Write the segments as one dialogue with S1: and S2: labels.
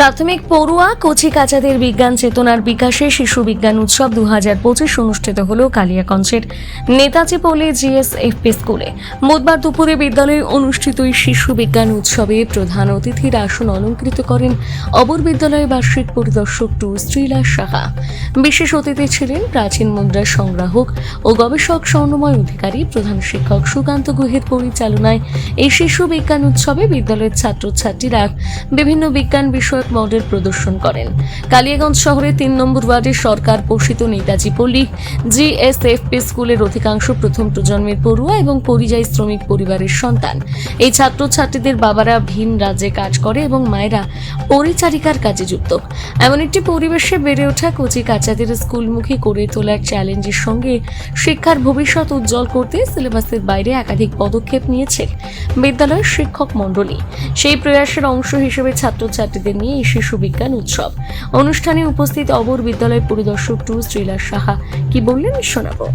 S1: প্রাথমিক পড়ুয়া কচি কাচাদের বিজ্ঞান চেতনার বিকাশে শিশু বিজ্ঞান উৎসব দু হাজার পঁচিশ অনুষ্ঠিত হল কালিয়াগঞ্জের নেতাজি পল্লী জিএসএফপি স্কুলে। বুধবার দুপুরে বিদ্যালয়ে অনুষ্ঠিত এই শিশু বিজ্ঞান উৎসবে প্রধান অতিথির আসন অলঙ্কৃত করেন অবর বিদ্যালয়ের বার্ষিক পরিদর্শক টু শ্রীলাস সাহা। বিশেষ অতিথি ছিলেন প্রাচীন মুদ্রার সংগ্রাহক ও গবেষক স্বর্ণময় অধিকারী, প্রধান শিক্ষক সুকান্ত গুহের পরিচালনায় এই শিশু বিজ্ঞান উৎসবে বিদ্যালয়ের ছাত্রছাত্রীরা বিভিন্ন বিজ্ঞান বিষয়ক মডেল প্রদর্শন করেন। কালিয়াগঞ্জ শহরের তিন নম্বর ওয়ার্ডে সরকার পোষিত নেতাজি পল্লী, জিএসএফপি স্কুলের অধিকাংশ প্রথম প্রজন্মের পড়ুয়া এবং পরিযায়ী শ্রমিক পরিবারের সন্তান। এই ছাত্রছাত্রীদের বাবারা ভিন রাজ্যে কাজ করে এবং মায়েরা পরিচারিকার কাজে যুক্ত। এমন একটি পরিবেশে বেড়ে ওঠা কচি কাচাদের স্কুলমুখী করে তোলার চ্যালেঞ্জের সঙ্গে শিক্ষার ভবিষ্যৎ উজ্জ্বল করতে সিলেবাসের বাইরে একাধিক পদক্ষেপ নিয়েছে বিদ্যালয়ের শিক্ষক মণ্ডলী। সেই প্রয়াসের অংশ হিসেবে ছাত্রছাত্রীদের নিয়ে এই শিশু বিজ্ঞান উৎসব। অনুষ্ঠানে উপস্থিত অবর বিদ্যালয় পরিদর্শক টু শ্রীলাস সাহা। কি বললেন শোনাবো।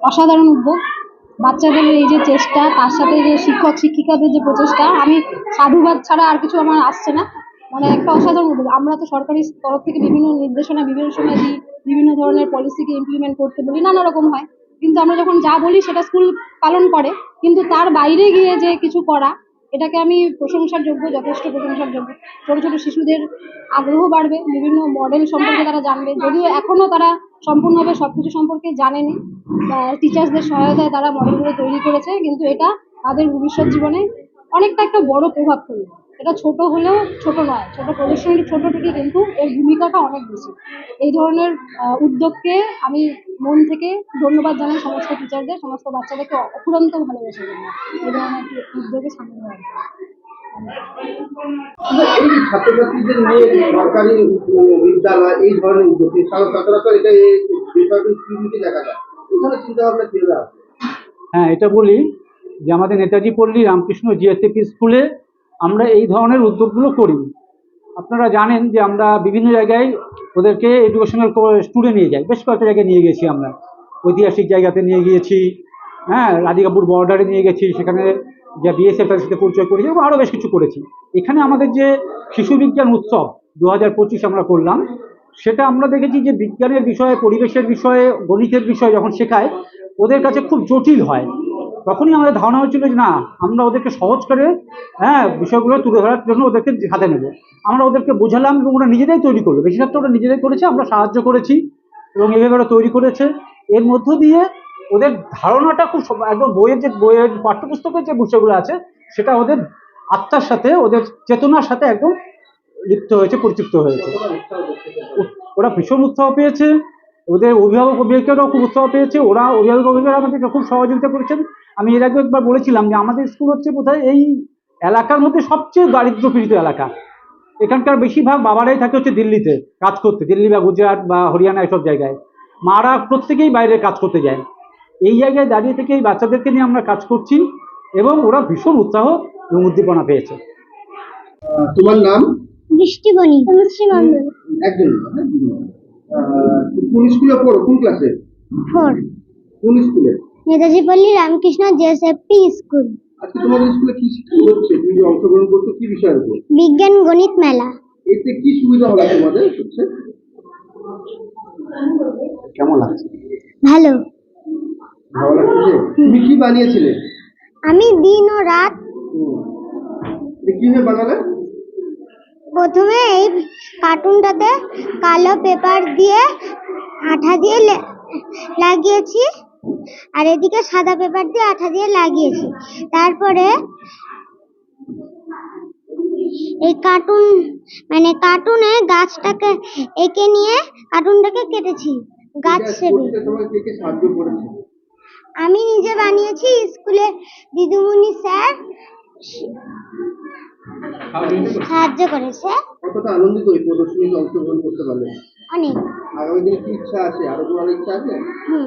S2: অসাধারণ উদ্যোগ। বাচ্চাদের এই যে চেষ্টা, তার সাথে যে শিক্ষক, শিক্ষিকাদের যে প্রচেষ্টা, আমি সাধুবাদ ছাড়া আর কিছু আমার আসছে না। মানে একটা অসাধারণ উদ্যোগ। আমরা তো সরকারি তরফ থেকে বিভিন্ন নির্দেশনা, বিভিন্ন সময় দিই, বিভিন্ন ধরনের পলিসিকে ইমপ্লিমেন্ট করতে বলি, নানা রকম হয়। কিন্তু আমরা যখন যা বলি, সেটা স্কুল পালন করে। কিন্তু তার বাইরে গিয়ে যে কিছু করা এটাকে আমি প্রশংসার যোগ্য যথেষ্ট প্রশংসার যোগ্য ছোট ছোট শিশুদের আগ্রহ বাড়বে, বিভিন্ন মডেল সম্পর্কে তারা জানবে। যদিও এখনও তারা সম্পূর্ণভাবে সবকিছু সম্পর্কে জানেনি। টিচার্সদের সহায়তায় তারা মডেলগুলো তৈরি করেছে, কিন্তু এটা তাদের ভবিষ্যৎ জীবনে অনেকটা একটা বড় প্রভাব ফেলবে। এটা ছোট হলেও ছোট নয়, ছোট প্রদর্শনী ছোট থেকে কিন্তু এর ভূমিকাটা অনেক বেশি। এই ধরনের উদ্যোগকে আমি মন থেকে ধন্যবাদ জানাই সমস্ত টিচারদের সমস্ত বাচ্চাদেরকে অফুরন্ত ভালোবেসে জন্য এই ধরনের উদ্যোগে সামিল
S3: ছাত্রছাত্রীদের নিয়ে সরকারি বিদ্যালয় এই ধরনের উদ্যোগ সচরাচর এটা বেসরকারি স্কুলগুলিতে দেখা যায়। এখানে চিন্তা কীভাবে আছে
S4: হ্যাঁ এটা বলি যে আমাদের নেতাজি পল্লী রামকৃষ্ণ জিএসএপি স্কুলে আমরা এই ধরনের উদ্যোগগুলো করি। আপনারা জানেন যে আমরা বিভিন্ন জায়গায় ওদেরকে এডুকেশনাল স্টুডে নিয়ে যাই বেশ কয়েকটা জায়গায় নিয়ে গেছি আমরা। ঐতিহাসিক জায়গাতে নিয়ে গিয়েছি। হ্যাঁ রাধিকাপুর বর্ডারে নিয়ে গেছি। সেখানে যা বিএসএফ সাথে পরিচয় করেছি এবং আরও বেশ কিছু করেছি। এখানে আমাদের যে শিশু বিজ্ঞান উৎসব দু হাজার পঁচিশ আমরা করলাম, সেটা আমরা দেখেছি যে বিজ্ঞানের বিষয়ে, পরিবেশের বিষয়ে, গণিতের বিষয়ে যখন শেখায়, ওদের কাছে খুব জটিল হয়। তখনই আমাদের ধারণা হয়েছিল যে না, আমরা ওদেরকে সহজ করে হ্যাঁ বিষয়গুলো তুলে ধরার জন্য ওদেরকে হাতে নেব। আমরা ওদেরকে বোঝালাম এবং ওরা নিজেরাই তৈরি করল। বেশিরভাগটা ওরা নিজেরাই করেছে, আমরা সাহায্য করেছি এবং এভাবে ওরা তৈরি করেছে। এর মধ্য দিয়ে ওদের ধারণাটা খুব একদম বইয়ের যে বইয়ের পাঠ্যপুস্তকের যে বিষয়গুলো আছে, সেটা ওদের আত্মার সাথে, ওদের চেতনার সাথে একদম লিপ্ত হয়েছে পরিতৃপ্ত হয়েছে। ওরা ভীষণ উৎসাহ পেয়েছে। ওদের অভিভাবক অভিভাবিকারাও খুব উৎসাহ পেয়েছে। ওরা অভিভাবক অভিভাবকরা আমাদেরকে খুব সহযোগিতা করেছেন। আমি এর আগে একবার বলেছিলাম যে আমাদের স্কুল হচ্ছে বোধহয় এই এলাকার মধ্যে সবচেয়ে দারিদ্র পীড়িত এলাকা। এখানকার বেশিরভাগ বাবারাই থাকে হচ্ছে দিল্লিতে কাজ করতে দিল্লি বা গুজরাট বা হরিয়ানা এসব জায়গায়। মারা প্রত্যেকেই বাইরে কাজ করতে যায়। এই জায়গায় দাঁড়িয়ে থেকে এই বাচ্চাদেরকে নিয়ে আমরা কাজ করছি এবং ওরা ভীষণ উৎসাহ এবং উদ্দীপনা পেয়েছে।
S3: তোমার নাম?
S5: বৃষ্টিবনি তনুশ্রী মন্ডল
S3: একজন না, হ্যাঁ, কোন স্কুলে পড়ো? কোন ক্লাসে
S5: ফোর
S3: কোন স্কুলে
S5: নেতাজি পল্লী রামকৃষ্ণ জেএসএফপি স্কুল।
S3: আজকে তোমাদের স্কুলে কি শিক্ষা হচ্ছে? তুমি যে অংশগ্রহণ করছ কি বিষয়ের উপর?
S5: বিজ্ঞান গণিত মেলা।
S3: এতে কি সুবিধা হলো তোমাদের? হচ্ছে
S4: কেমন লাগছে?
S5: ভালো।
S3: ভালো লাগছে? তুমি কি বানিয়েছিলে?
S5: আমি দিন ও রাত
S3: কীভাবে বানালে?
S5: প্রথমে এই কার্টুনটাতে কালো পেপার দিয়ে আঠা দিয়ে লে- লাগিয়েছি। আর এদিকে সাদা পেপার দিয়ে আঠা দিয়ে লাগিয়েছি। তারপরে এই কার্টুন মানে কার্টুনে গাছটাকে এঁকে নিয়ে কার্টুনটাকে কেটেছি গাছ আমি নিজে বানিয়েছি স্কুলে দিদিমণি স্যার সাহায্য করেছে।
S3: কতটা আনন্দিত এই প্রদর্শনীতে অংশগ্রহণ করতে পারলে?
S5: অনেক।
S3: আগামী দিনে কি ইচ্ছা আছে? আরও করার ইচ্ছা আছে?
S5: হুম।